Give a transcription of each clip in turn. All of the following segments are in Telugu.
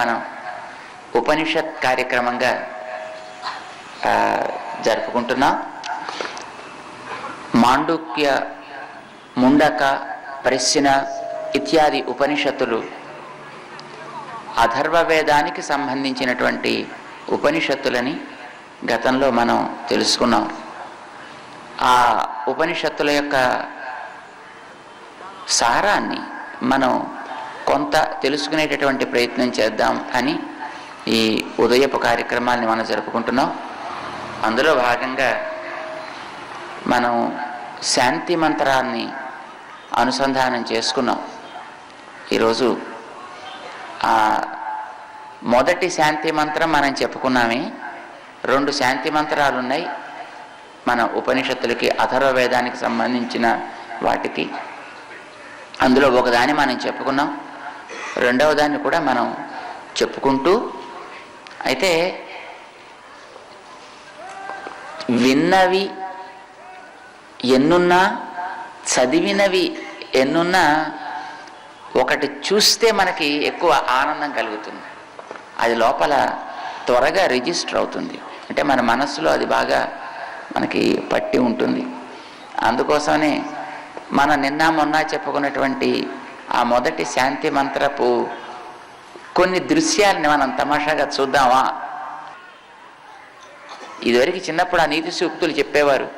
మనం ఉపనిషత్ కార్యక్రమంగా జరుపుకుంటున్నాం. మాండుక్య ముండక ప్రశ్న ఇత్యాది ఉపనిషత్తులు అథర్వ వేదానికి సంబంధించినటువంటి ఉపనిషత్తులని గతంలో మనం తెలుసుకున్నాం. ఆ ఉపనిషత్తుల యొక్క సారాన్ని మనం కొంత తెలుసుకునేటటువంటి ప్రయత్నం చేద్దాం అని ఈ ఉదయపు కార్యక్రమాల్ని మనం జరుపుకుంటున్నాం. అందులో భాగంగా మనం శాంతి మంత్రాన్ని అనుసంధానం చేసుకున్నాం. ఈరోజు మొదటి శాంతి మంత్రం మనం చెప్పుకున్నామే. రెండు శాంతి మంత్రాలు ఉన్నాయి మన ఉపనిషత్తులకి అథర్వ వేదానికి సంబంధించిన వాటికి. అందులో ఒకదాన్ని మనం చెప్పుకున్నాం. రెండవ దాన్ని కూడా మనం చెప్పుకుంటూ అయితే విన్నవి ఎన్నున్నా చదివినవి ఎన్నున్నా ఒకటి చూస్తే మనకి ఎక్కువ ఆనందం కలుగుతుంది. అది లోపల త్వరగా రిజిస్టర్ అవుతుంది. అంటే మన మనస్సులో అది బాగా మనకి పట్టి ఉంటుంది. అందుకోసమనే మన నిన్న మొన్న చెప్పుకున్నటువంటి ఆ మొదటి శాంతి మంత్రపు కొన్ని దృశ్యాలని మనం తమాషాగా చూద్దామా? ఇదివరకు చిన్నప్పుడు ఆ నీతి సూక్తులు చెప్పేవారు.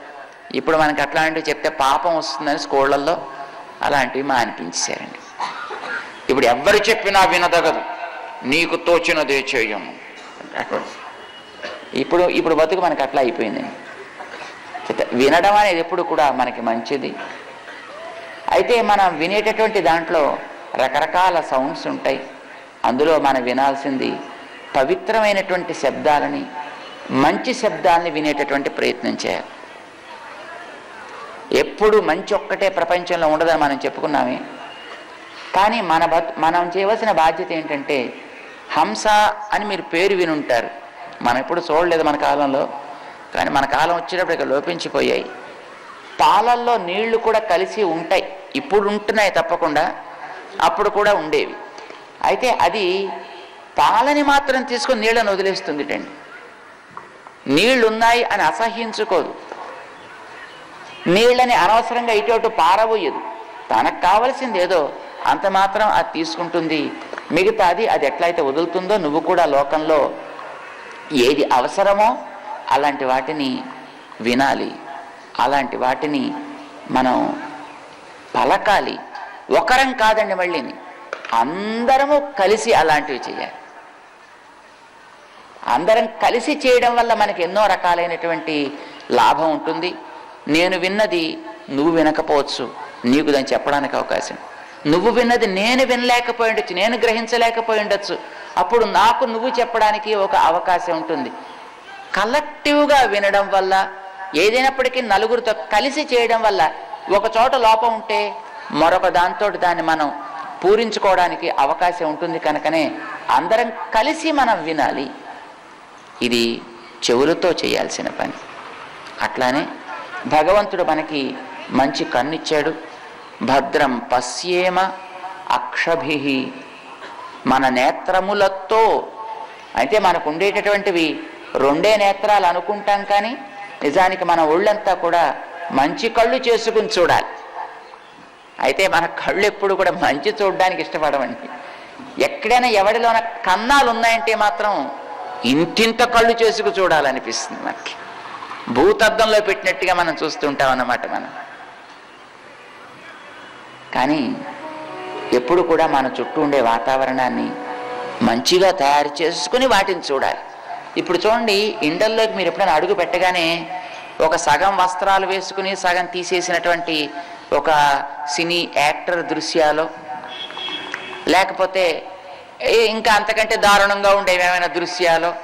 ఇప్పుడు మనకి అట్లాంటివి చెప్తే పాపం వస్తుందని స్కూళ్ళల్లో అలాంటివి మా అనిపించారండి ఇప్పుడు ఎవ్వరు చెప్పినా వినదగదు. నీకు తోచినదే చేయము ఇప్పుడు ఇప్పుడు బతుకు మనకు అట్లా అయిపోయిందండి. వినడం అనేది ఎప్పుడు కూడా మనకి మంచిది. అయితే మనం వినేటటువంటి దాంట్లో రకరకాల సౌండ్స్ ఉంటాయి. అందులో మనం వినాల్సింది పవిత్రమైనటువంటి శబ్దాలని మంచి శబ్దాలని వినేటటువంటి ప్రయత్నం చేయాలి. ఎప్పుడు మంచి ఒక్కటే ప్రపంచంలో ఉండదని మనం చెప్పుకున్నామే. కానీ మన బ మనం చేయవలసిన బాధ్యత ఏంటంటే హంస అని మీరు పేరు వినుంటారు. మనం ఎప్పుడు చూడలేదు మన కాలంలో. కానీ మన కాలం వచ్చేటప్పుడు ఇక లోపించిపోయాయి. పాలల్లో నీళ్ళు కూడా కలిసి ఉంటాయి. ఇప్పుడు ఉంటున్నాయి తప్పకుండా. అప్పుడు కూడా ఉండేవి. అయితే అది పాలని మాత్రం తీసుకుని నీళ్ళను వదిలేస్తుంది అండి నీళ్ళున్నాయి అని అసహ్యించుకోదు. నీళ్ళని అనవసరంగా ఇటు అటు పారబోయదు. తనకు కావలసింది ఏదో అంత మాత్రం అది తీసుకుంటుంది. మిగతాది అది ఎట్లయితే వదులుతుందో నువ్వు కూడా లోకంలో ఏది అవసరమో అలాంటి వాటిని వినాలి. అలాంటి వాటిని మనం పలకాలి. ఒకరం కాదండి మళ్ళీని అందరము కలిసి అలాంటివి చేయాలి. అందరం కలిసి చేయడం వల్ల మనకి ఎన్నో రకాలైనటువంటి లాభం ఉంటుంది. నేను విన్నది నువ్వు వినకపోవచ్చు. నీకు దాన్ని చెప్పడానికి అవకాశం. నువ్వు విన్నది నేను వినలేకపోయి ఉండొచ్చు. నేను గ్రహించలేకపోయి ఉండొచ్చు. అప్పుడు నాకు నువ్వు చెప్పడానికి ఒక అవకాశం ఉంటుంది. కలెక్టివ్గా వినడం వల్ల ఏదైనప్పటికీ నలుగురితో కలిసి చేయడం వల్ల ఒక చోట లోపం ఉంటే మరొక దాంతో దాన్ని మనం పూరించుకోవడానికి అవకాశం ఉంటుంది కనుకనే అందరం కలిసి మనం వినాలి. ఇది చెవులతో చేయాల్సిన పని. అట్లానే భగవంతుడు మనకి మంచి కన్నిచ్చాడు. భద్రం పశ్యేమ అక్షభి. మన నేత్రములతో. అయితే మనకు ఉండేటటువంటివి రెండే నేత్రాలు అనుకుంటాం కానీ నిజానికి మన ఒళ్ళంతా కూడా మంచి కళ్ళు చేసుకుని చూడాలి. అయితే మన కళ్ళు ఎప్పుడు కూడా మంచి చూడడానికి ఇష్టపడమండి ఎక్కడైనా ఎవడిలోన కన్నాలు ఉన్నాయంటే మాత్రం ఇంటింత కళ్ళు చేసుకు చూడాలనిపిస్తుంది మనకి. భూతద్దంలో పెట్టినట్టుగా మనం చూస్తుంటాం అన్నమాట మనం. కానీ ఎప్పుడు కూడా మన చుట్టూ ఉండే వాతావరణాన్ని మంచిగా తయారు చేసుకుని వాటిని చూడాలి. ఇప్పుడు చూడండి ఇండల్లోకి మీరు ఎప్పుడైనా అడుగు పెట్టగానే ఒక సగం వస్త్రాలు వేసుకుని సగం తీసేసినటువంటి ఒక సినీ యాక్టర్ దృశ్యాలు లేకపోతే ఇంకా అంతకంటే దారుణంగా ఉండేవి ఏమైనా దృశ్యాలు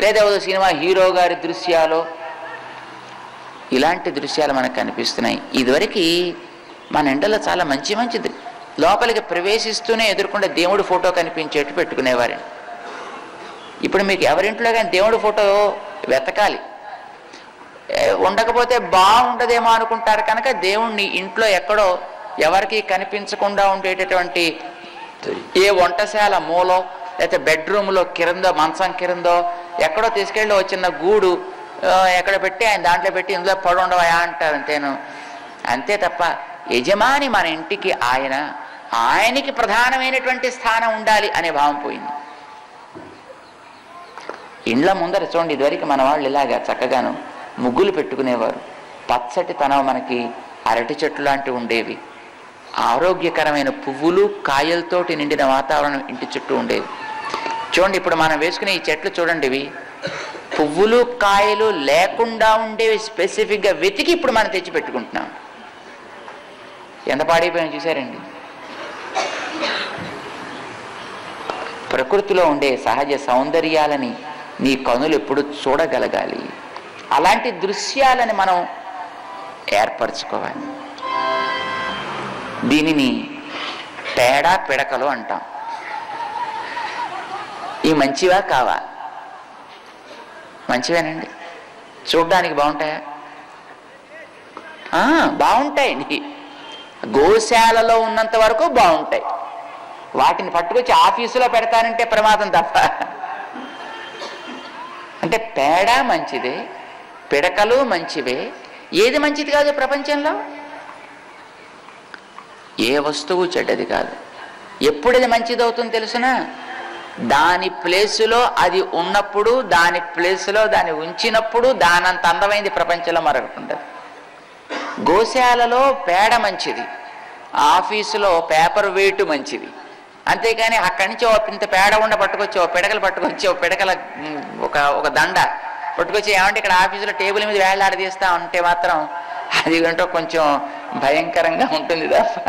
లేదా సినిమా హీరో గారి దృశ్యాలు ఇలాంటి దృశ్యాలు మనకు కనిపిస్తున్నాయి. ఇదివరకు మన ఎండలో చాలా మంచి మంచిది. లోపలికి ప్రవేశిస్తూనే ఎదుర్కొంటే దేవుడి ఫోటో కనిపించేట్టు పెట్టుకునేవారండి ఇప్పుడు మీకు ఎవరింట్లో కానీ దేవుడి ఫోటో వెతకాలి. ఉండకపోతే బాగుండదేమో అనుకుంటారు కనుక దేవుణ్ణి ఇంట్లో ఎక్కడో ఎవరికి కనిపించకుండా ఉండేటటువంటి ఏ వంటశాల మూలో లేకపోతే బెడ్రూమ్లో కిందో మంచం కిందో ఎక్కడో తీసుకెళ్ళి వచ్చిన గూడు ఎక్కడ పెట్టి ఆయన దాంట్లో పెట్టి ఇందులో పడి ఉండవా అంటారు అంతేను. అంతే తప్ప యజమాని మన ఇంటికి ఆయన ఆయనకి ప్రధానమైనటువంటి స్థానం ఉండాలి అనే భావం పోయింది. ఇండ్ల ముందర చూడండి ఇదివరకు మన వాళ్ళు ఇలాగా చక్కగాను ముగ్గులు పెట్టుకునేవారు. పచ్చటి తనం మనకి అరటి చెట్లు లాంటివి ఉండేవి. ఆరోగ్యకరమైన పువ్వులు కాయలతోటి నిండిన వాతావరణం ఇంటి చుట్టూ ఉండేవి. చూడండి ఇప్పుడు మనం వేసుకునే ఈ చెట్లు చూడండి ఇవి. పువ్వులు కాయలు లేకుండా ఉండేవి. స్పెసిఫిక్గా వెతికి ఇప్పుడు మనం తెచ్చి పెట్టుకుంటున్నాం. ఎంత పాడైపోయినా చూసారండి ప్రకృతిలో ఉండే సహజ సౌందర్యాలని నీ కనులు ఎప్పుడు చూడగలగాలి. అలాంటి దృశ్యాలని మనం ఏర్పరచుకోవాలి. దీనిని తేడా పిడకలు అంటాం. ఈ మంచివా కావా? మంచివేనండి. చూడ్డానికి బాగుంటాయా? బాగుంటాయండి గోశాలలో ఉన్నంత వరకు బాగుంటాయి. వాటిని పట్టుకొచ్చి ఆఫీసులో పెడతానంటే ప్రమాదం తప్ప. అంటే పేడ మంచిదే పిడకలు మంచివే. ఏది మంచిది కాదు ప్రపంచంలో? ఏ వస్తువు చెడ్డది కాదు. ఎప్పుడు అది మంచిది అవుతుందో తెలుసునా? దాని ప్లేసులో అది ఉన్నప్పుడు దాని ప్లేసులో దాన్ని ఉంచినప్పుడు దానంత అందమైంది ప్రపంచంలో మరొకటి ఉండదు. గోశాలలో పేడ మంచిది. ఆఫీసులో పేపర్ వెయిట్ మంచిది. అంతేకాని అక్కడి నుంచి ఓ ఇంత పేడ ఉండ పట్టుకొచ్చి ఓ పిడకలు పట్టుకొచ్చి ఓ పిడకల ఒక ఒక దండ పట్టుకొచ్చి ఏమంటే ఇక్కడ ఆఫీసులో టేబుల్ మీద వేలాడదీస్తా ఉంటే మాత్రం అది ఏంటో కొంచెం భయంకరంగా ఉంటుంది తప్ప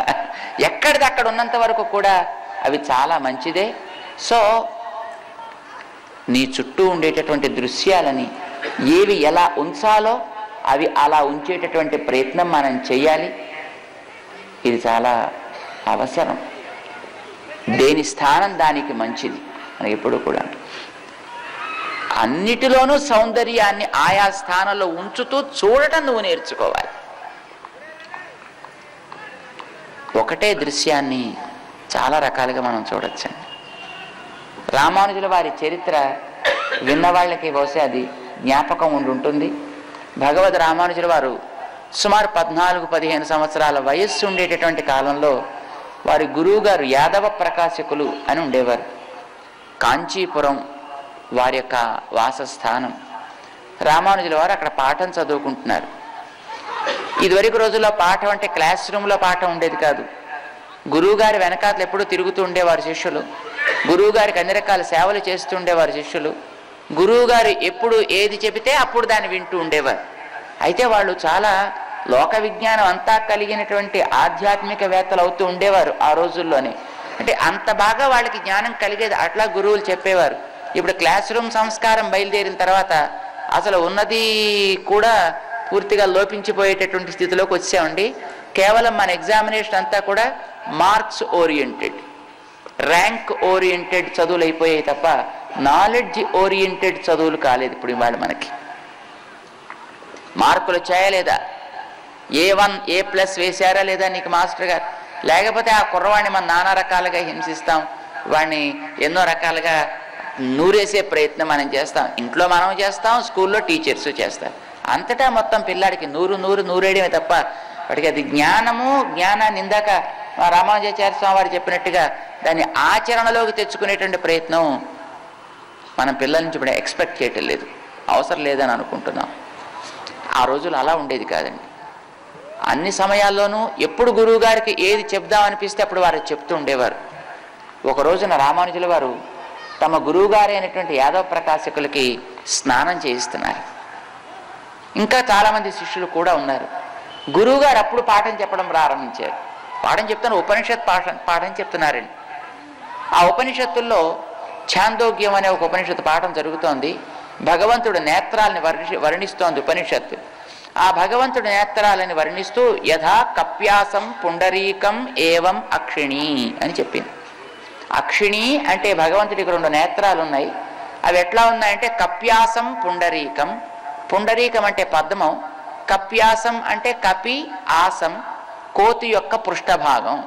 ఎక్కడిది అక్కడ ఉన్నంత వరకు కూడా అవి చాలా మంచిదే. సో నీ చుట్టూ ఉండేటటువంటి దృశ్యాలని ఏవి ఎలా ఉంచాలో అవి అలా ఉంచేటటువంటి ప్రయత్నం మనం చేయాలి ఇది చాలా అవసరం. దేని స్థానం దానికి మంచిది? మనకి ఎప్పుడు కూడా అన్నిటిలోనూ సౌందర్యాన్ని ఆయా స్థానంలో ఉంచుతూ చూడటం నువ్వు నేర్చుకోవాలి. ఒకటే దృశ్యాన్ని చాలా రకాలుగా మనం చూడొచ్చండి. రామానుజుల వారి చరిత్ర విన్నవాళ్ళకి బహుశా అది జ్ఞాపకం ఉండి ఉంటుంది. భగవద్ రామానుజుల వారు సుమారు పద్నాలుగు పదిహేను సంవత్సరాల వయస్సు ఉండేటటువంటి కాలంలో వారి గురువుగారు యాదవ ప్రకాశకులు అని ఉండేవారు. కాంచీపురం వారి యొక్క వాసస్థానం. రామానుజుల వారు అక్కడ పాఠం చదువుకుంటున్నారు. ఇదివరకు రోజుల్లో పాఠం అంటే క్లాస్ రూమ్లో పాఠం ఉండేది కాదు. గురువుగారి వెనకాతలు ఎప్పుడూ తిరుగుతూ ఉండేవారు శిష్యులు. గురువుగారికి అన్ని రకాల సేవలు చేస్తూ ఉండేవారు శిష్యులు. గురువుగారు ఎప్పుడు ఏది చెబితే అప్పుడు దాన్ని వింటూ ఉండేవారు. అయితే వాళ్ళు చాలా లోక విజ్ఞానం అంతా కలిగినటువంటి ఆధ్యాత్మికవేత్తలు అవుతూ ఉండేవారు ఆ రోజుల్లోనే. అంటే అంత బాగా వాళ్ళకి జ్ఞానం కలిగేది అట్లా గురువులు చెప్పేవారు. ఇప్పుడు క్లాస్ రూమ్ సంస్కారం బయలుదేరిన తర్వాత అసలు ఉన్నది కూడా పూర్తిగా లోపించిపోయేటటువంటి స్థితిలోకి వచ్చామండి. కేవలం మన ఎగ్జామినేషన్ అంతా కూడా మార్క్స్ ఓరియంటెడ్ ర్యాంక్ ఓరియంటెడ్ చదువులు అయిపోయాయి తప్ప నాలెడ్జ్ ఓరియంటెడ్ చదువులు కాలేదు ఇప్పుడు ఇవాళ మనకి. మార్కులు చేయలేదా ఏ వన్ ఏ ప్లస్ వేశారా లేదా నీకు మాస్టర్ గారు? లేకపోతే ఆ కుర్రవాడిని మనం నానా రకాలుగా హింసిస్తాం వాడిని ఎన్నో రకాలుగా నూరేసే ప్రయత్నం మనం చేస్తాం. ఇంట్లో మనం చేస్తాం స్కూల్లో టీచర్స్ చేస్తారు. అంతటా మొత్తం పిల్లాడికి నూరు నూరు నూరేయడమే తప్ప వాడికి అది జ్ఞానము జ్ఞానాన్ని ఇందాక రామానుజాచార్య స్వామి వారు చెప్పినట్టుగా దాన్ని ఆచరణలోకి తెచ్చుకునేటువంటి ప్రయత్నం మనం పిల్లల నుంచి ఇప్పుడు ఎక్స్పెక్ట్ చేయటం లేదు. అవసరం లేదని అనుకుంటున్నాం. ఆ రోజులు అలా ఉండేది కాదండి. అన్ని సమయాల్లోనూ ఎప్పుడు గురువుగారికి ఏది చెప్దాం అనిపిస్తే అప్పుడు వారు చెప్తూ ఉండేవారు. ఒక రోజున రామానుజుల వారు తమ గురువుగారి అయినటువంటి యాదవ ప్రకాశకులకి స్నానం చేయిస్తున్నారు. ఇంకా చాలామంది శిష్యులు కూడా ఉన్నారు. గురువుగారు అప్పుడు పాఠం చెప్పడం ప్రారంభించారు. పాఠం చెప్తున్న ఉపనిషత్ పాఠం పాఠం చెప్తున్నారండి. ఆ ఉపనిషత్తుల్లో ఛాందోగ్యం అనే ఒక ఉపనిషత్తు పాఠం జరుగుతోంది. భగవంతుడు నేత్రాలని వర్ణి వర్ణిస్తోంది ఉపనిషత్తు. ఆ భగవంతుడి నేత్రాలని వర్ణిస్తూ యథా కప్యాసం పుండరీకం ఏవం అక్షిణి అని చెప్పింది. అక్షిణి అంటే భగవంతుడికి రెండు నేత్రాలు ఉన్నాయి అవి ఎట్లా ఉన్నాయంటే కప్యాసం పుండరీకం. పుండరీకం అంటే పద్మం. కప్యాసం అంటే కపి ఆసం కోతి యొక్క పృష్ఠభాగం.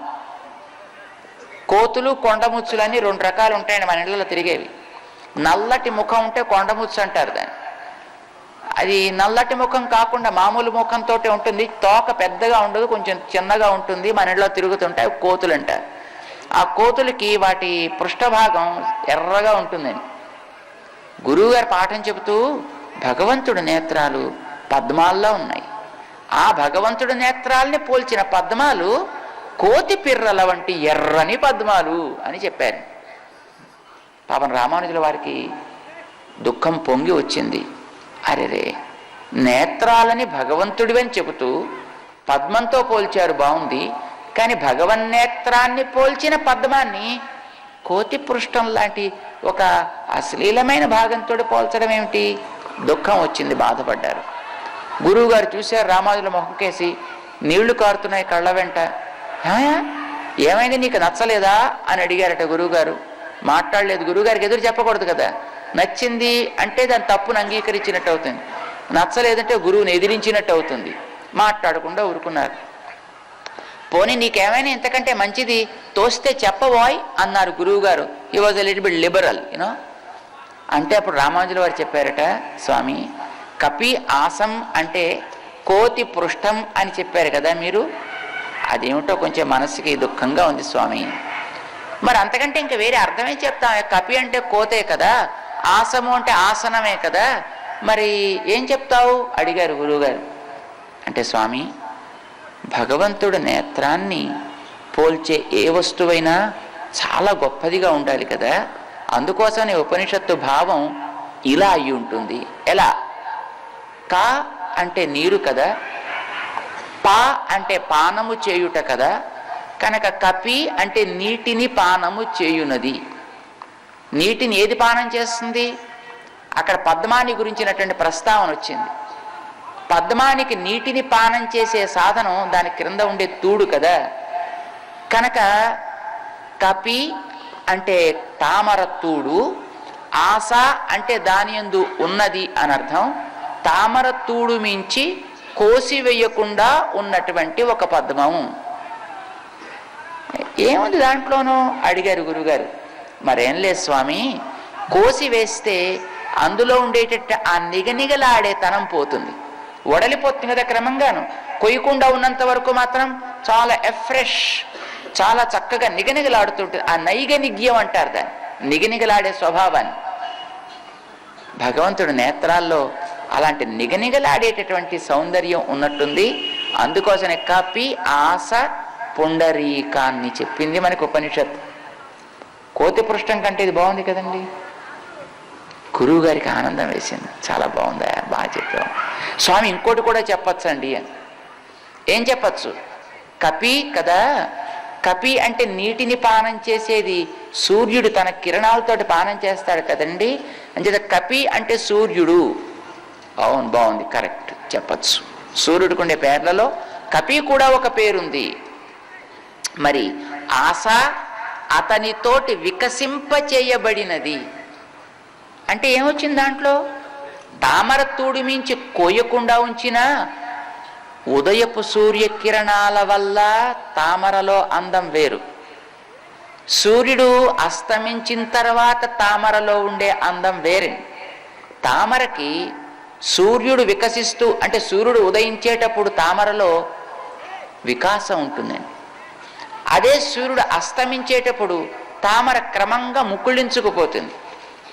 కోతులు కొండముచ్చులని రెండు రకాలు ఉంటాయండి మన ఇళ్ళలో తిరిగేవి. నల్లటి ముఖం ఉంటే కొండముచ్చు అంటారు దాన్ని. అది నల్లటి ముఖం కాకుండా మామూలు ముఖంతో ఉంటుంది. తోక పెద్దగా ఉండదు కొంచెం చిన్నగా ఉంటుంది. మన ఇంట్లో తిరుగుతుంటాయి కోతులు అంటారు ఆ కోతులకి వాటి పృష్ఠభాగం ఎర్రగా ఉంటుందండి గురువుగారు పాఠం చెబుతూ భగవంతుడి నేత్రాలు పద్మాల్లో ఉన్నాయి. ఆ భగవంతుడి నేత్రాల్ని పోల్చిన పద్మాలు కోతి పిర్రల వంటి ఎర్రని పద్మాలు అని చెప్పారు. పాపం రామానుజుల వారికి దుఃఖం పొంగి వచ్చింది. అరెరే నేత్రాలని భగవంతుడివని చెబుతూ పద్మంతో పోల్చారు బాగుంది కానీ భగవన్ నేత్రాన్ని పోల్చిన పద్మాన్ని కోతి పృష్టం లాంటి ఒక అశ్లీలమైన భాగంతో పోల్చడం ఏమిటి? దుఃఖం వచ్చింది బాధపడ్డారు. గురువుగారు చూశారు రామానుజుల మొహంకేసి నీళ్ళు కారుతున్నాయి కళ్ళ వెంట. ఏమైంది నీకు నచ్చలేదా? అని అడిగారట గురువుగారు. మాట్లాడలేదు గురువుగారికి ఎదురు చెప్పకూడదు కదా. నచ్చింది అంటే దాని తప్పును అంగీకరించినట్టు అవుతుంది. నచ్చలేదంటే గురువుని ఎదిరించినట్టు అవుతుంది. మాట్లాడకుండా ఊరుకున్నారు. పోనీ నీకేమైనా ఇంతకంటే మంచిది? తోస్తే చెప్పబోయ్ అన్నారు గురువు గారు ఈ was little bit liberal you know అంటే అప్పుడు రామానుజుల వారు చెప్పారట స్వామి కపి ఆసం అంటే కోతి పృష్టం అని చెప్పారు కదా మీరు? అదేమిటో కొంచెం మనసుకి దుఃఖంగా ఉంది స్వామి. మరి అంతకంటే ఇంకా వేరే అర్థమే చెప్తాం? కపి అంటే కోతే కదా. ఆసము అంటే ఆసనమే కదా. మరి ఏం చెప్తావు? అడిగారు గురువుగారు. అంటే స్వామి భగవంతుడు నేత్రాన్ని పోల్చే ఏ వస్తువైనా చాలా గొప్పదిగా ఉండాలి కదా. అందుకోసమే ఉపనిషత్తు భావం ఇలా అయి ఉంటుంది. ఎలా? కా అంటే నీరు కదా. పా అంటే పానము చేయుట కదా. కనుక కపి అంటే నీటిని పానము చేయునది. నీటిని ఏది పానం చేస్తుంది? అక్కడ పద్మాని గురించినటువంటి ప్రస్తావన వచ్చింది. పద్మానికి నీటిని పానం చేసే సాధనం దాని క్రింద ఉండే తూడు కదా? కనుక కపి అంటే తామర తూడు ఆశ అంటే దాని యందు ఉన్నది అని అర్థం. తామర తూడు మించి కోసివేయకుండా ఉన్నటువంటి ఒక పద్మం. ఏముంది దాంట్లోనూ? అడిగారు గురుగారు. మరేం లేదు స్వామి. కోసి వేస్తే అందులో ఉండేటట్టు ఆ నిగనిగలాడే తనం పోతుంది. వడలిపోతుంది కదా క్రమంగాను కొయ్యకుండా ఉన్నంత వరకు మాత్రం చాలా ఎఫ్రెష్ చాలా చక్కగా నిగనిగలాడుతుంటుంది. ఆ నైగనిగ్యం అంటారు దాన్ని. నిగనిగలాడే స్వభావాన్ని. భగవంతుడి నేత్రాల్లో అలాంటి నిగనిగలాడేటటువంటి సౌందర్యం ఉన్నట్టుంది. అందుకోసమే కపి ఆశ పుండరీకాన్ని చెప్పింది మనకు ఉపనిషత్ కోతి పృష్టం కంటే ఇది బాగుంది కదండి. గురువు గారికి ఆనందం వేసింది. చాలా బాగుందా? బాగా చెప్పాం స్వామి ఇంకోటి కూడా చెప్పచ్చండి. అని ఏం చెప్పచ్చు? కపి కదా? కపి అంటే నీటిని పానం చేసేది. సూర్యుడు తన కిరణాలతోటి పానం చేస్తాడు కదండి. అంచేత కపి అంటే సూర్యుడు. అవును బాగుంది. కరెక్ట్. చెప్పచ్చు. సూర్యుడికి ఉండే పేర్లలో కపి కూడా ఒక పేరుంది. మరి ఆశ అతనితోటి వికసింప చేయబడినది అంటే ఏమొచ్చింది దాంట్లో? తామర తూడి మించి కోయకుండా ఉంచిన ఉదయపు సూర్యకిరణాల వల్ల తామరలో అందం వేరు. సూర్యుడు అస్తమించిన తర్వాత తామరలో ఉండే అందం వేరే. తామరకి సూర్యుడు వికసిస్తూ అంటే సూర్యుడు ఉదయించేటప్పుడు తామరలో వికాసం ఉంటుందండి. అదే సూర్యుడు అస్తమించేటప్పుడు తామర క్రమంగా ముకుళించుకుపోతుంది.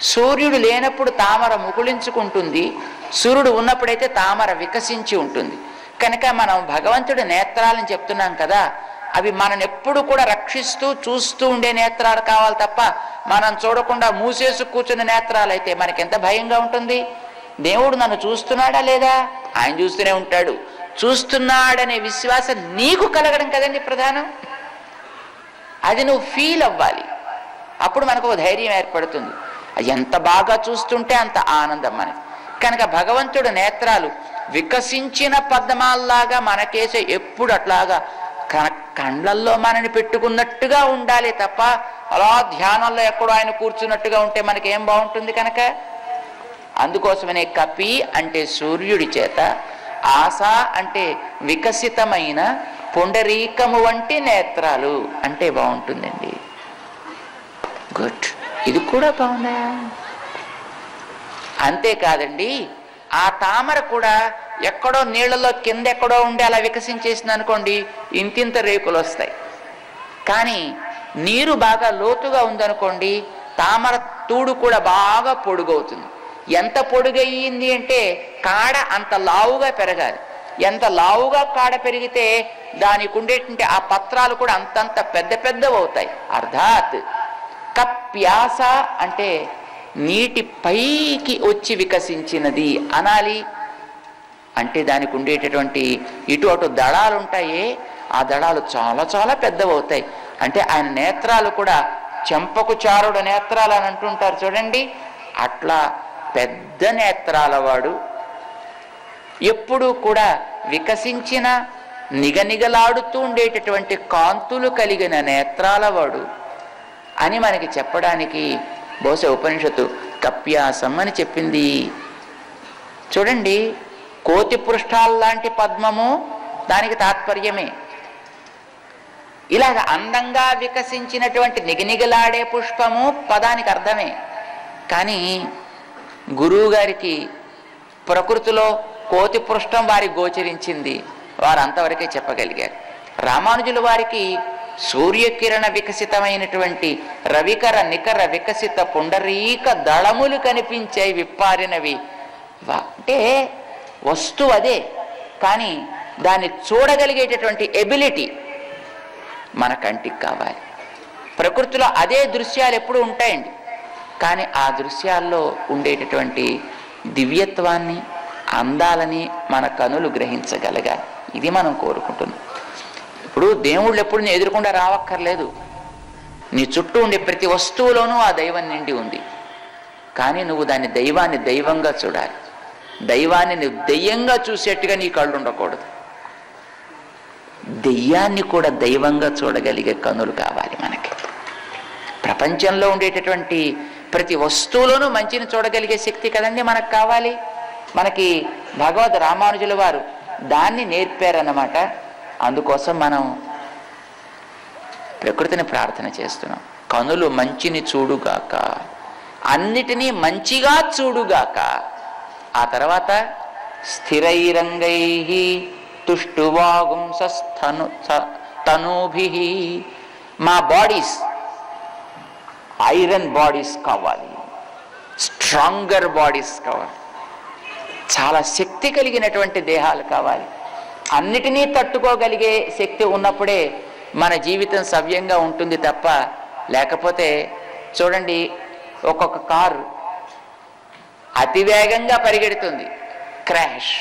సూర్యుడు లేనప్పుడు తామర ముకుళించుకుంటుంది. సూర్యుడు ఉన్నప్పుడైతే తామర వికసించి ఉంటుంది. కనుక మనం భగవంతుడి నేత్రాలని చెప్తున్నాం కదా అవి మనని ఎప్పుడు కూడా రక్షిస్తూ చూస్తూ ఉండే నేత్రాలు కావాలి తప్ప మనం చూడకుండా మూసేసి కూర్చున్న నేత్రాలు అయితే మనకి ఎంత భయంగా ఉంటుంది? దేవుడు నన్ను చూస్తున్నాడా లేదా? ఆయన చూస్తూనే ఉంటాడు. చూస్తున్నాడనే విశ్వాసం నీకు కలగడం కదండి ప్రధానం? అది నువ్వు ఫీల్ అవ్వాలి. అప్పుడు మనకు ఒక ధైర్యం ఏర్పడుతుంది. ఎంత బాగా చూస్తుంటే అంత ఆనందం మనకి. కనుక భగవంతుడు నేత్రాలు వికసించిన పద్మాల్లాగా మనకేసే ఎప్పుడు అట్లాగా క- కండ్లల్లో మనని పెట్టుకున్నట్టుగా ఉండాలి తప్ప అలా ధ్యానంలో ఎక్కడో ఆయన కూర్చున్నట్టుగా ఉంటే మనకి ఏం బాగుంటుంది కనుక? అందుకోసమనే కపి అంటే సూర్యుడి చేత ఆశ అంటే వికసితమైన పుండరీకము వంటి నేత్రాలు. అంటే బాగుంటుందండి. గుడ్. ఇది కూడా బాగుందా? అంతేకాదండి ఆ తామర కూడా ఎక్కడో నీళ్ళలో కింద ఎక్కడో ఉండి అలా వికసించేసింది అనుకోండి ఇంతింత రేకులు వస్తాయి కానీ నీరు బాగా లోతుగా ఉందనుకోండి తామర తూడు కూడా బాగా పొడుగవుతుంది. ఎంత పొడుగయ్యింది అంటే కాడ అంత లావుగా పెరగాలి. ఎంత లావుగా కాడ పెరిగితే దానికి ఉండేటువంటి ఆ పత్రాలు కూడా అంతంత పెద్ద పెద్దవి అవుతాయి అర్థాత్ కప్యాస అంటే నీటి పైకి వచ్చి వికసించినది అనాలి. అంటే దానికి ఉండేటటువంటి ఇటు అటు దళాలు ఉంటాయే ఆ దళాలు చాలా చాలా పెద్దవవుతాయి. అంటే ఆయన నేత్రాలు కూడా చెంపకు చారుడు నేత్రాలు అని అంటుంటారు చూడండి. అట్లా పెద్ద నేత్రాల వాడు ఎప్పుడూ కూడా వికసించిన నిగనిగలాడుతూ ఉండేటటువంటి కాంతులు కలిగిన నేత్రాల వాడు అని మనకి చెప్పడానికి బహుశా ఉపనిషత్తు కప్యాసం అని చెప్పింది. చూడండి కోతి పృష్ఠాల్లాంటి పద్మము దానికి తాత్పర్యమే. ఇలాగ అందంగా వికసించినటువంటి నిగనిగలాడే పుష్పము పదానికి అర్థమే. కానీ గురువు గారికి ప్రకృతిలో కోతి పృష్టం వారి గోచరించింది. వారు అంతవరకే చెప్పగలిగారు. రామానుజుల వారికి సూర్యకిరణ వికసితమైనటువంటి రవికర నికర వికసిత పుండరీక దళములు కనిపించే విప్పారినవి. అంటే వస్తువు అదే కానీ దాన్ని చూడగలిగేటటువంటి ఎబిలిటీ మన కంటికి కావాలి. ప్రకృతిలో అదే దృశ్యాలు ఎప్పుడు ఉంటాయండి. కానీ ఆ దృశ్యాల్లో ఉండేటటువంటి దివ్యత్వాన్ని అందాలని మన కనులు గ్రహించగలగాలి. ఇది మనం కోరుకుంటున్నాం. ఇప్పుడు దేవుళ్ళు ఎప్పుడు నీ ఎదురుకుండా రావక్కర్లేదు. నీ చుట్టూ ఉండే ప్రతి వస్తువులోనూ ఆ దైవం నిండి ఉంది. కానీ నువ్వు దాని దైవాన్ని దైవంగా చూడాలి. దైవాన్ని నువ్వు దెయ్యంగా చూసేట్టుగా నీ కళ్ళు ఉండకూడదు. దెయ్యాన్ని కూడా దైవంగా చూడగలిగే కనులు కావాలి మనకి. ప్రపంచంలో ఉండేటటువంటి ప్రతి వస్తువులోనూ మంచిని చూడగలిగే శక్తి కదండి మనకు కావాలి? మనకి భగవద్ రామానుజుల వారు దాన్ని నేర్పారన్నమాట. అందుకోసం మనం ప్రకృతిని ప్రార్థన చేస్తున్నాం. కనులు మంచిని చూడుగాక అన్నిటినీ మంచిగా చూడుగాక ఆ తర్వాత స్థిరైరంగై తుష్టువాగుంసను తనూభి మా బాడీస్ ఐరన్ బాడీస్ కావాలి స్ట్రాంగర్ బాడీస్ కావాలి. చాలా శక్తి కలిగినటువంటి దేహాలు కావాలి. అన్నిటినీ తట్టుకోగలిగే శక్తి ఉన్నప్పుడే మన జీవితం సవ్యంగా ఉంటుంది తప్ప లేకపోతే చూడండి ఒక్కొక్క కారు అతివేగంగా పరిగెడుతుంది. క్రాష్.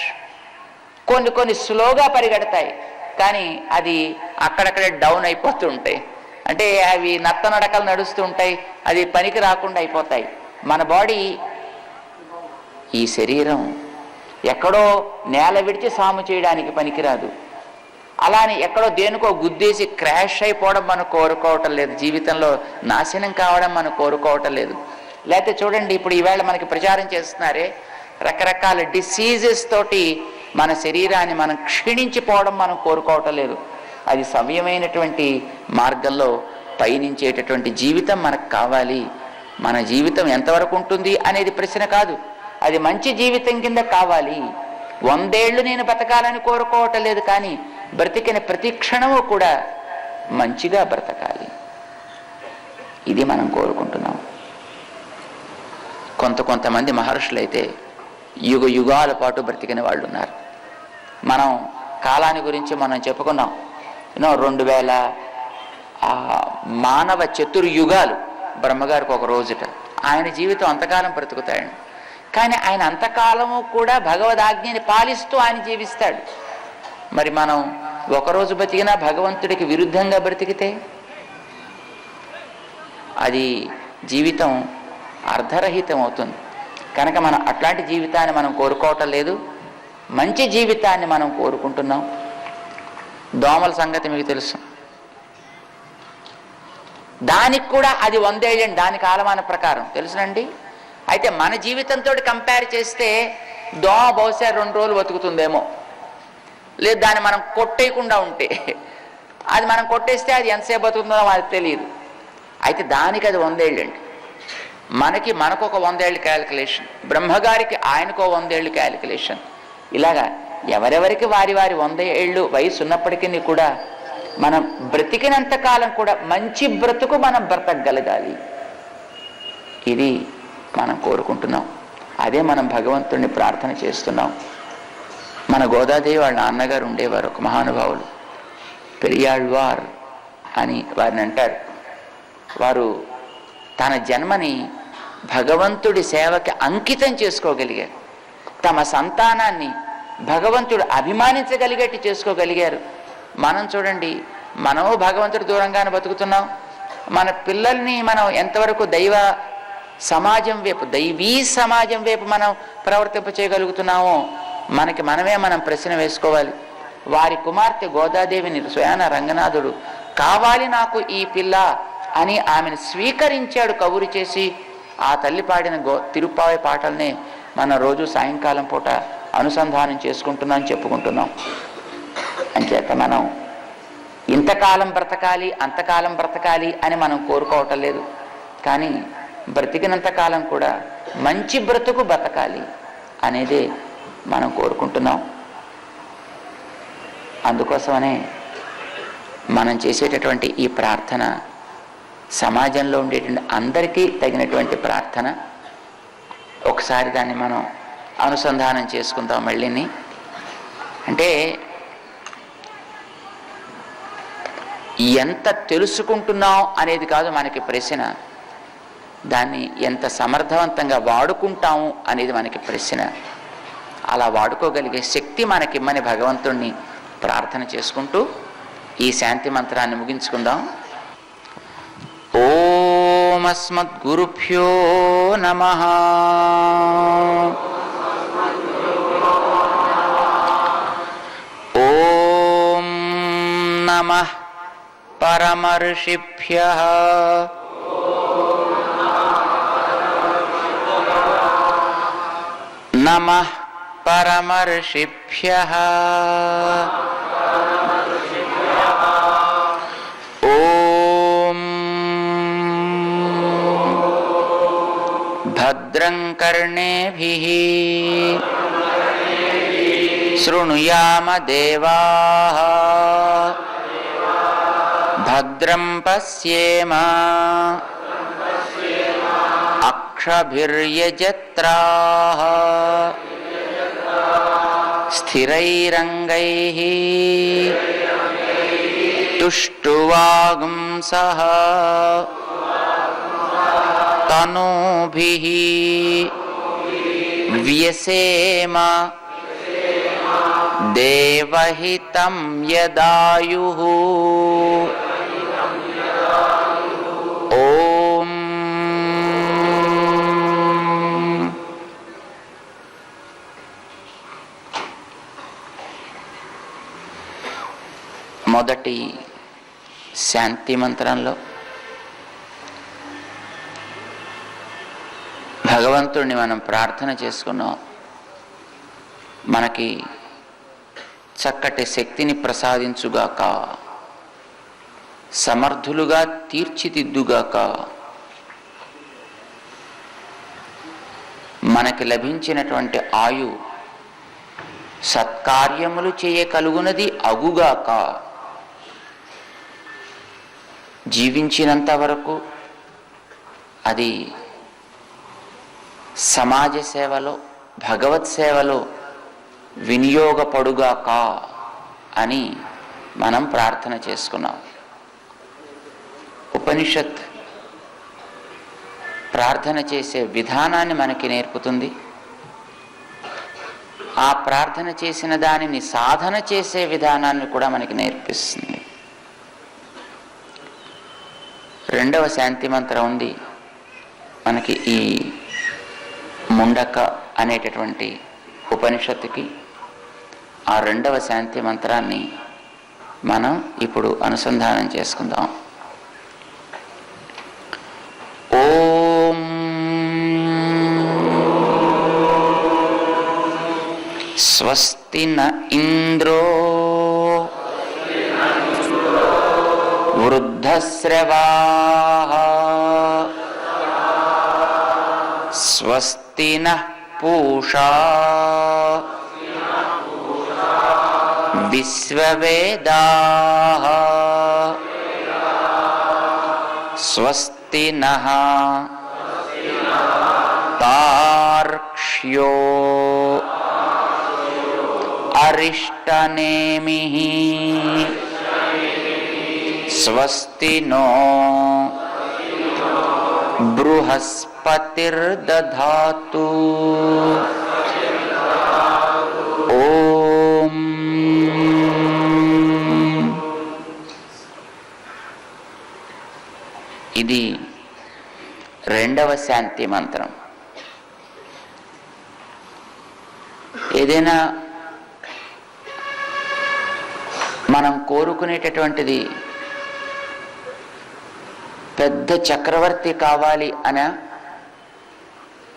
కొన్ని కొన్ని స్లోగా పరిగెడతాయి కానీ అది అక్కడక్కడే డౌన్ అయిపోతూ ఉంటాయి అంటే అవి నత్త నడకలు నడుస్తూ ఉంటాయి అది పనికి రాకుండా అయిపోతాయి. మన బాడీ ఈ శరీరం ఎక్కడో నేల విడిచి సాము చేయడానికి పనికిరాదు. అలానే ఎక్కడో దేనికో గుద్దేసి క్రాష్ అయిపోవడం మనం కోరుకోవటం లేదు. జీవితంలో నాశనం కావడం మనం కోరుకోవటం లేదు. లేకపోతే చూడండి ఇప్పుడు ఈవేళ మనకి ప్రచారం చేస్తున్నారే రకరకాల డిసీజెస్ తోటి మన శరీరాన్ని మనం క్షీణించిపోవడం మనం కోరుకోవటం లేదు. అది సవ్యమైనటువంటి మార్గంలో పయనించేటటువంటి జీవితం మనకు కావాలి. మన జీవితం ఎంతవరకు ఉంటుంది అనేది ప్రశ్న కాదు. అది మంచి జీవితం కింద కావాలి. వందేళ్ళు నేను బతకాలని కోరుకోవటం లేదు కానీ బ్రతికిన ప్రతి క్షణము కూడా మంచిగా బ్రతకాలి. ఇది మనం కోరుకుంటున్నాం. కొంత కొంతమంది మహర్షులైతే యుగ యుగాల పాటు బ్రతికిన వాళ్ళు ఉన్నారు మనం కాలాన్ని గురించి మనం చెప్పుకున్నాం. యూనో రెండు వేల మానవ చతుర్యుగాలు బ్రహ్మగారికి ఒక రోజుట. ఆయన జీవితం అంతకాలం బ్రతుకుతాయండి కానీ ఆయన అంతకాలము కూడా భగవదాజ్ఞని పాలిస్తూ ఆయన జీవిస్తాడు. మరి మనం ఒకరోజు బతికినా భగవంతుడికి విరుద్ధంగా బ్రతికితే? అది జీవితం అర్ధరహితం అవుతుంది. కనుక మనం అట్లాంటి జీవితాన్ని మనం కోరుకోవటం లేదు. మంచి జీవితాన్ని మనం కోరుకుంటున్నాం. దోమల సంగతి మీకు తెలుసు. దానికి కూడా అది వందేళ్ళండి దాని కాలమాన ప్రకారం. తెలుసునండి? అయితే మన జీవితంతో కంపేర్ చేస్తే దోమ బహుశా రెండు రోజులు బతుకుతుందేమో. లేదు దాన్ని మనం కొట్టేయకుండా ఉంటే. అది మనం కొట్టేస్తే అది ఎంతసేపు బతుకుతుందో వాళ్ళకి తెలియదు. అయితే దానికి అది వందేళ్ళండి. మనకి మనకు ఒక వందేళ్ళు క్యాలిక్యులేషన్. బ్రహ్మగారికి ఆయనకో వందేళ్ళు క్యాలిక్యులేషన్. ఇలాగా ఎవరెవరికి వారి వారి వంద ఏళ్ళు వయసు ఉన్నప్పటికీ కూడా మనం బ్రతికినంత కాలం కూడా మంచి బ్రతుకు మనం బ్రతకగలగాలి. ఇది మనం కోరుకుంటున్నాం. అదే మనం భగవంతుణ్ణి ప్రార్థన చేస్తున్నాం. మన గోదాదేవి వాళ్ళ నాన్నగారు ఉండేవారు ఒక మహానుభావులు. పెరియాళ్వార్ అని వారిని అంటారు. వారు తన జన్మని భగవంతుడి సేవకి అంకితం చేసుకోగలిగారు. తమ సంతానాన్ని భగవంతుడు అభిమానించగలిగేట్టు చేసుకోగలిగారు. మనం చూడండి మనము భగవంతుడు దూరంగానే బతుకుతున్నాం. మన పిల్లల్ని మనం ఎంతవరకు దైవ సమాజం వైపు దైవీ సమాజం వైపు మనం ప్రవర్తింప చేయగలుగుతున్నామో మనకి మనమే మనం ప్రశ్న వేసుకోవాలి. వారి కుమార్తె గోదాదేవిని స్వయాన రంగనాథుడు కావాలి నాకు ఈ పిల్ల అని ఆమెను స్వీకరించాడు కబురు చేసి ఆ తల్లి పాడిన గో తిరుప్పావి పాటల్ని మనం రోజు సాయంకాలం పూట అనుసంధానం చేసుకుంటున్నాం చెప్పుకుంటున్నాం. అంచేత మనం ఇంతకాలం బ్రతకాలి అంతకాలం బ్రతకాలి అని మనం కోరుకోవటం లేదు. కానీ బ్రతికినంత కాలం కూడా మంచి బ్రతుకు బతకాలి అనేది మనం కోరుకుంటున్నాం. అందుకోసమనే మనం చేసేటటువంటి ఈ ప్రార్థన సమాజంలో ఉండేటువంటి అందరికీ తగినటువంటి ప్రార్థన ఒకసారి దాన్ని మనం అనుసంధానం చేసుకుందాం మళ్ళీని. అంటే ఎంత తెలుసుకుంటున్నాం అనేది కాదు మనకి ప్రశ్న. దాన్ని ఎంత సమర్థవంతంగా వాడుకుంటాము అనేది మనకి ప్రశ్న. అలా వాడుకోగలిగే శక్తి మనకిమ్మని భగవంతుణ్ణి ప్రార్థన చేసుకుంటూ ఈ శాంతి మంత్రాన్ని ముగించుకుందాం. ఓమస్మద్గురుభ్యో నమ. ఓం నమ పరమర్షిభ్య. నమ పరమర్షిభ్య ఓం భద్రం కర్ణేభిः శృణుయామ దేవాः భద్రం పశ్యేమ यत्राः स्थिरैरङ्गैः। तुष्टुवागुंसः व्यसेम। देवहितं यदायुः। మొదటి శాంతి మంత్రంలో భగవంతుడిని మనం ప్రార్థన చేసుకున్నాం. మనకి చక్కటి శక్తిని ప్రసాదించుగాక సమర్థులుగా తీర్చిదిద్దుగాక మనకి లభించినటువంటి ఆయు సత్కార్యములు చేయగలుగునది అగుగాక. జీవించినంత వరకు అది సమాజ సేవలో భగవత్ సేవలో వినియోగపడుగాక అని మనం ప్రార్థన చేసుకున్నాం. ఉపనిషత్ ప్రార్థన చేసే విధానాన్ని మనకి నేర్పుతుంది. ఆ ప్రార్థన చేసిన దానిని సాధన చేసే విధానాన్ని కూడా మనకి నేర్పిస్తుంది. రెండవ శాంతి మంత్రం ఉంది. మనకి ఈ ముండక అనేటటువంటి ఉపనిషత్తుకి ఆ రెండవ శాంతి మంత్రాన్ని మనం ఇప్పుడు అనుసంధానం చేసుకుందాం. ఓం స్వస్తి న ఇంద్రో वृद्धश्रवाः स्वस्ति न पूषा। विश्ववेदाः। स्वस्ति नः तार्क्ष्यो స్వస్తి నో బృహస్పతిర్దధాతు ఓం ఇది రెండవ శాంతి మంత్రం. ఏదైనా మనం కోరుకునేటటువంటిది పెద్ద చక్రవర్తి కావాలి అన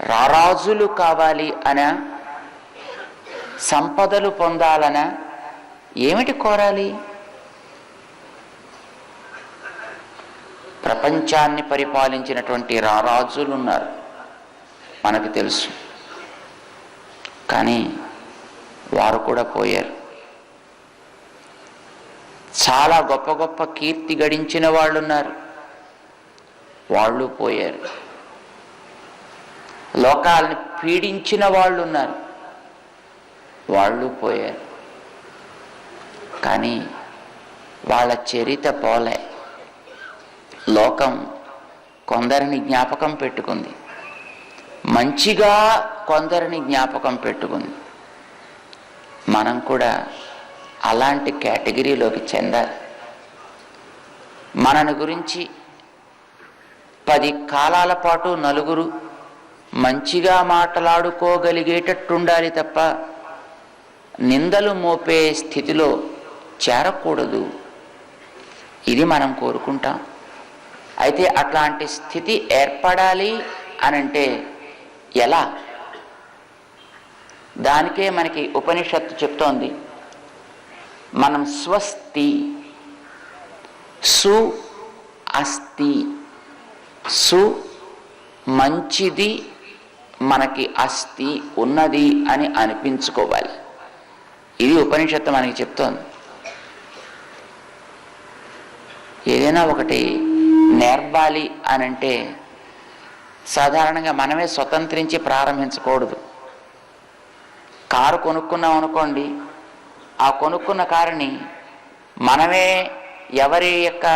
రారాజులు కావాలి అన సంపదలు పొందాలన ఏమిటి కోరాలి? ప్రపంచాన్ని పరిపాలించినటువంటి రారాజులు ఉన్నారు మనకు తెలుసు. కానీ వారు కూడా పోయారు. చాలా గొప్ప గొప్ప కీర్తి గడించిన వాళ్ళు ఉన్నారు వాళ్ళు పోయారు. లోకాలను పీడించిన వాళ్ళు ఉన్నారు. వాళ్ళు పోయారు. కానీ వాళ్ళ చరిత పోలే. లోకం కొందరిని జ్ఞాపకం పెట్టుకుంది. మంచిగా కొందరిని జ్ఞాపకం పెట్టుకుంది. మనం కూడా అలాంటి కేటగిరీలోకి చెందాలి. మనని గురించి పది కాలాల పాటు నలుగురు మంచిగా మాట్లాడుకోగలిగేటట్టుండాలి తప్ప నిందలు మోపే స్థితిలో చేరకూడదు. ఇది మనం కోరుకుంటాం. అయితే అట్లాంటి స్థితి ఏర్పడాలి అనంటే ఎలా? దానికే మనకి ఉపనిషత్తు చెప్తోంది. మనం స్వస్తి సు అస్తి. సు మంచిది మనకి అస్తి ఉన్నది అని అనిపించుకోవాలి. ఇది ఉపనిషత్తు మనకి చెప్తోంది. ఏదైనా ఒకటి నేర్పాలి అని అంటే సాధారణంగా మనమే స్వతంత్రించి ప్రారంభించకూడదు. కారు కొనుక్కున్నాం అనుకోండి ఆ కొనుక్కున్న కారుని మనమే ఎవరి యొక్క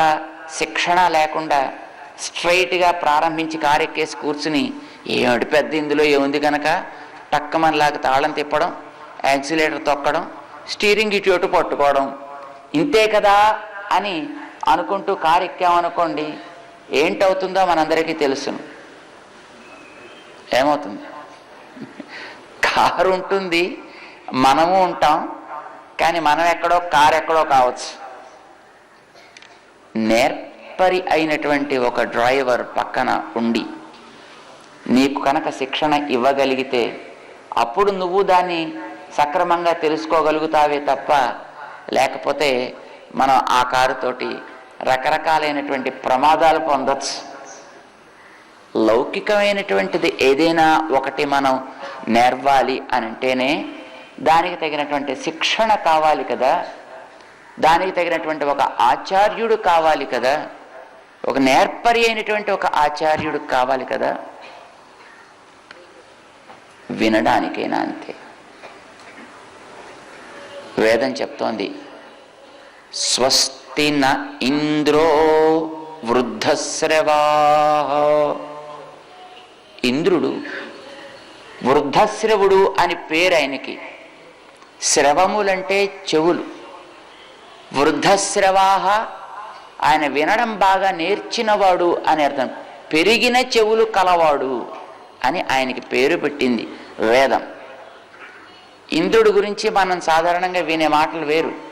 శిక్షణ లేకుండా స్ట్రైట్గా ప్రారంభించి కారెక్కేసి కూర్చుని ఏమిటి పెద్ద ఇందులో ఏముంది కనుక టక్కమనిలాగా తాళం తిప్పడం యాక్సిలేటర్ తొక్కడం స్టీరింగ్ ఇటు అటు పట్టుకోవడం. ఇంతే కదా? అని అనుకుంటూ కారు ఎక్కామనుకోండి ఏంటవుతుందో మనందరికీ తెలుసును ఏమవుతుంది? కారు ఉంటుంది మనము ఉంటాం కానీ మనం ఎక్కడో కారు ఎక్కడో కావచ్చు. నేర్ నేర్పరి అయినటువంటి ఒక డ్రైవర్ పక్కన ఉండి నీకు కనుక శిక్షణ ఇవ్వగలిగితే అప్పుడు నువ్వు దాన్ని సక్రమంగా తెలుసుకోగలుగుతావే తప్ప లేకపోతే మనం ఆ కారుతోటి రకరకాలైనటువంటి ప్రమాదాలు పొందొచ్చు. లౌకికమైనటువంటిది ఏదైనా ఒకటి మనం నేర్వాలి అని అంటేనే దానికి తగినటువంటి శిక్షణ కావాలి కదా. దానికి తగినటువంటి ఒక ఆచార్యుడు కావాలి కదా. ఒక నేర్పరి అయినటువంటి ఒక ఆచార్యుడు కావాలి కదా? వినడానికైనా అంతే. వేదం చెప్తోంది. స్వస్తి న ఇంద్రో వృద్ధశ్రవా. ఇంద్రుడు వృద్ధశ్రవుడు అని పేరు ఆయనకి. శ్రవములంటే చెవులు. వృద్ధశ్రవాహ ఆయన వినడం బాగా నేర్చినవాడు అని అర్థం. పెరిగిన చెవులు కలవాడు అని ఆయనకి పేరు పెట్టింది వేదం. ఇంద్రుడి గురించి మనం సాధారణంగా వినే మాటలు వేరు.